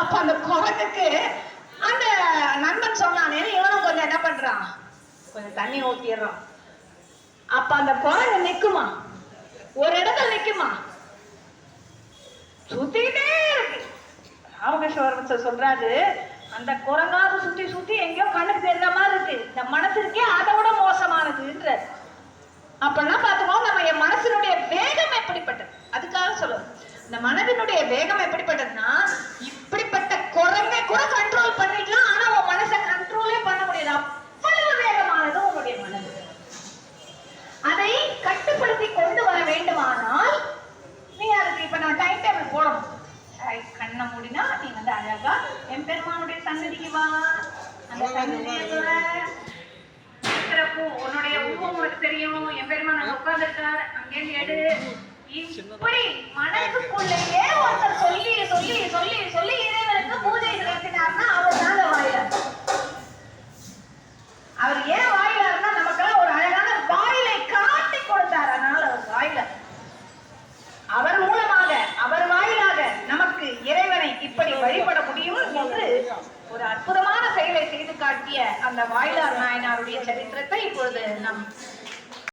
அப்ப அந்த குரங்குக்கு அந்த நண்பன் சொன்னானே இவனும் கொஞ்சம் என்ன பண்றான் கொஞ்சம் தண்ணி ஊத்திடுறான் அப்ப அந்த குரங்கு நிக்குமா? ஒரு இடத்துல நிக்குமா? சுத்திக்கிட்டே இருக்கு. ராமகிருஷ்ணவரம் சார் சொல்றாரு அந்த குரங்காவது சுத்தி சுத்தி எங்கேயோ கண்ணுக்கு தெரிஞ்ச மாதிரி இருக்கு. இந்த மனசு இருக்கே அதை விட மோசமானதுன்ற அப்படின்னா பாத்துக்கோ நம்ம என் மனசினுடைய வேகம் எப்படிப்பட்டது? அதுக்காக சொல்லுவோம் இந்த மனதினுடைய வேகம் எப்படிப்பட்டதுன்னா கண்ணை மூடினா நீ வந்து அழகா என் பெருமானுடைய சன்னதிக்கு வா. அந்த சன்னதியோட சிறப்பு உன்னுடைய உருவம் உனக்கு தெரியும். என் பெருமான் அங்க உட்கார்ந்துருக்கார். அங்கேருந்து எடு. இப்படி மனசுக்குள்ளேயே ஒருத்தர் சொல்லி சொல்லி சொல்லி சொல்லி இறைவனுக்கு பூஜை நடத்தினார்னா அவர்னால வாயிலார் அவர் ஏன் வாயிலார்னா நமக்கெல்லாம் ஒரு அழகான வாயிலை காட்டி கொடுத்தார் அதனால அவர் வாயிலார் அவர் மூலமாக அவர் வாயிலாக நமக்கு இறைவனை இப்படி வழிபட முடியும் என்று ஒரு அற்புதமான செயலை செய்து காட்டிய அந்த வாயிலார் நாயனாருடைய சரித்திரத்தை இப்பொழுது நம்